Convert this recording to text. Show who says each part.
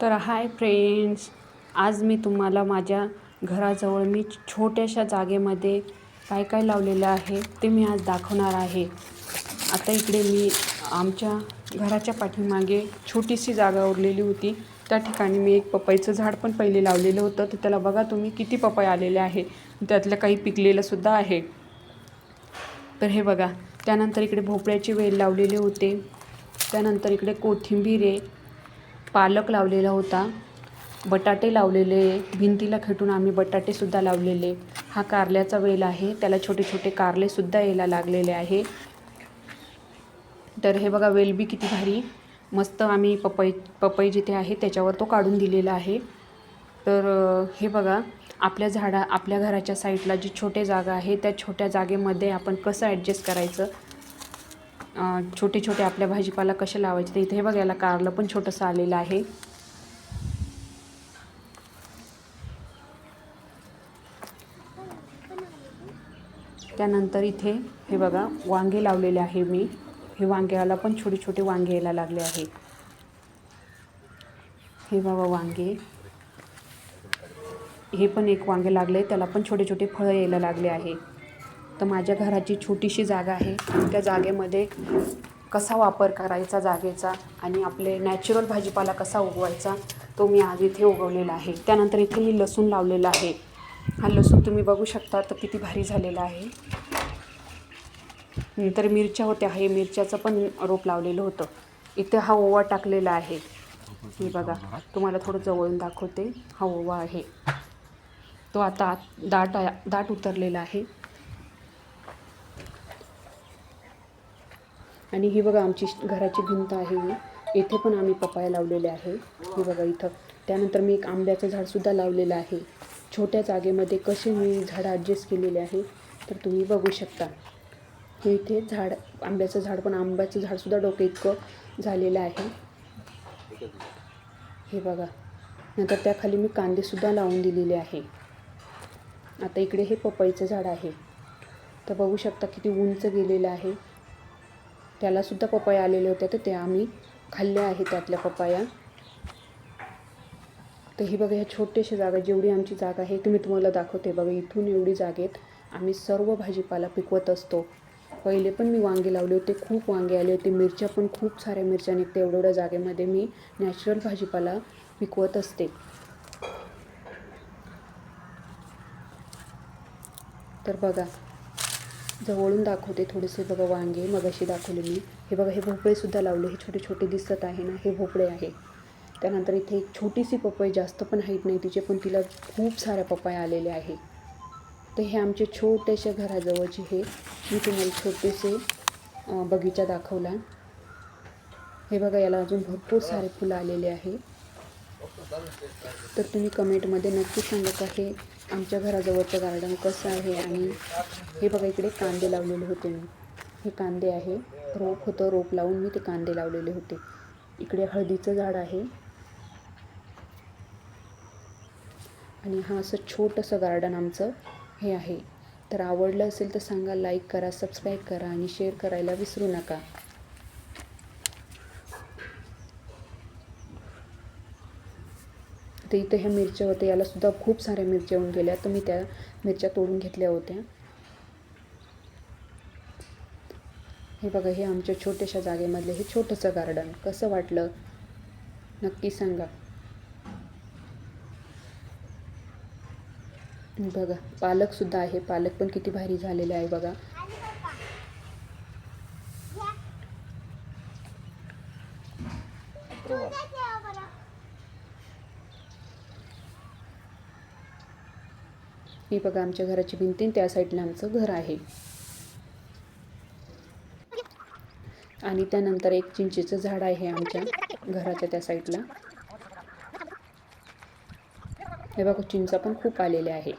Speaker 1: तर hi friends आज मी तुम्हाला माझ्या घराजवळ मी छोट्याशा जागेमध्ये काय काय लावलेलं आहे ते मी आज दाखवणार आहे. आता इकडे मी आमच्या घराच्या पाठीमागे छोटीशी जागा उरलेली होती. त्या ठिकाणी मी एक पपईचं झाड पण पहिले लावलेलं होतं. तर त्याला बघा तुम्ही किती पपई आलेले आहे. त्यातलं काही पिकलेलंसुद्धा आहे. तर हे बघा त्यानंतर इकडे भोपळ्याची वेल लावलेले होते. त्यानंतर इकडे कोथिंबीर आहे. पालक लावलेला होता. बटाटे लावलेले भिंतीला खेटून आम्ही बटाटेसुद्धा लावलेले. हा कारल्याचा वेल आहे. त्याला छोटे छोटे कारलेसुद्धा यायला लागलेले आहे. तर हे बघा वेल बी किती भारी. मस्त आम्ही पपई पपई जिथे आहे त्याच्यावर तो काढून दिलेला आहे. तर हे बघा आपल्या झाडा आपल्या घराच्या साईडला जी छोटे जागा आहे त्या छोट्या जागेमध्ये आपण कसं ॲडजस्ट करायचं? छोटे छोटे आपल्या भाजीपाला कसे लावायचे तर इथे हे बघायला कारलं पण छोटंसं आलेलं आहे. त्यानंतर इथे हे बघा वांगे लावलेले आहे मी. हे वांग्याला पण छोटे छोटे वांगे यायला लागले आहे. हे बघा वांगे. हे पण एक वांगे लागले त्याला पण छोटे छोटे फळं यायला लागले आहे. तर माझ्या घराची छोटीशी जागा आहे. त्या जागेमध्ये कसा वापर करायचा जागेचा आणि आपले नॅचरल भाजीपाला कसा उगवायचा तो मी आज इथे उगवलेला आहे. त्यानंतर इथे मी लसूण लावलेला आहे. हा लसूण तुम्ही बघू शकता तर किती भारी झालेला आहे. नंतर मिरच्या होत्या हे मिरच्याचं पण रोप लावलेलं होतं. इथे हा ओवा टाकलेला आहे. मी बघा तुम्हाला थोडं जवळून दाखवते. हा ओवा आहे. तो आता दाट दाट उतरलेला आहे. आणि ही बघा आमची घराची भिंत आहे ही. येथे पण आम्ही पपाया लावलेले आहे. हे बघा इथं. त्यानंतर मी एक आंब्याचं झाडसुद्धा लावलेलं आहे. छोट्या जागेमध्ये कसे मी झाडं ॲडजस्ट केलेले आहे तर तुम्ही बघू शकता. हे इथे झाड आंब्याचं झाड पण आंब्याचं झाडसुद्धा डोकं इतकं झालेलं आहे. हे बघा. नंतर त्याखाली मी कांदेसुद्धा लावून दिलेले आहे. आता इकडे हे पपईचं झाड आहे. तर बघू शकता किती उंच गेलेलं आहे. त्यालासुद्धा पपाया आलेल्या होत्या तर त्या आम्ही खाल्ल्या आहे त्यातल्या पपाया. तर ही बघा ह्या छोट्याशा जागा जेवढी आमची जागा आहे ती मी तुम्हाला दाखवते बघा इथून एवढी जागेत आम्ही सर्व भाजीपाला पिकवत असतो. पहिले पण मी वांगे लावले होते खूप वांगे आले होते मिरच्या पण खूप साऱ्या मिरच्या निघते एवढ्या जागेमध्ये मी नॅचरल भाजीपाला पिकवत असते. तर बघा जवळून दाखवते थोडेसे बघा वांगे मगाशी दाखवले मी. हे बघा हे भोपळेसुद्धा लावले. हे छोटे छोटे दिसत आहे ना हे भोपळे आहे. त्यानंतर इथे एक छोटीशी पपई जास्त पण हाईट नाही तिचे पण तिला खूप साऱ्या पपाया आलेल्या आहे तर हे आमचे छोट्याशा घराजवळचे हे. मी तुम्हाला छोटेसे बगीचा दाखवला. हे बघा याला अजून भरपूर सारे फुलं आलेले आहे. तर तुम्ही कमेंटमध्ये नक्की सांगा का हे आमच्या घराजवळचं गार्डन कसं आहे आणि हे बघा इकडे कांदे लावलेले होते मी. हे कांदे आहे. रोप होतं रोप लावून मी ते कांदे लावलेले होते. इकडे हळदीचं झाड आहे. आणि हा असं छोटंसं गार्डन आमचं हे आहे. तर आवडलं असेल तर सांगा लाईक करा सबस्क्राईब करा आणि शेअर करायला विसरू नका. तर इथं ह्या मिरच्या होत्या यालासुद्धा खूप साऱ्या मिरच्या येऊन गेल्या तर मी त्या मिरच्या तोडून घेतल्या होत्या. हे बघा हे आमच्या छोट्याशा जागेमधले हे छोटंसं गार्डन कसं वाटलं? नक्की सांगा. बघा पालक सुद्धा आहे पालक पण किती भारी झालेले आहे बघा. ही बघा आमच्या घराची भिंती त्या साईडला आमचं घर आहे. आणि त्यानंतर एक चिंचेचं झाड आहे आमच्या घराच्या त्या साईडला. हे बघा चिंचा पण खूप आलेल्या आहे.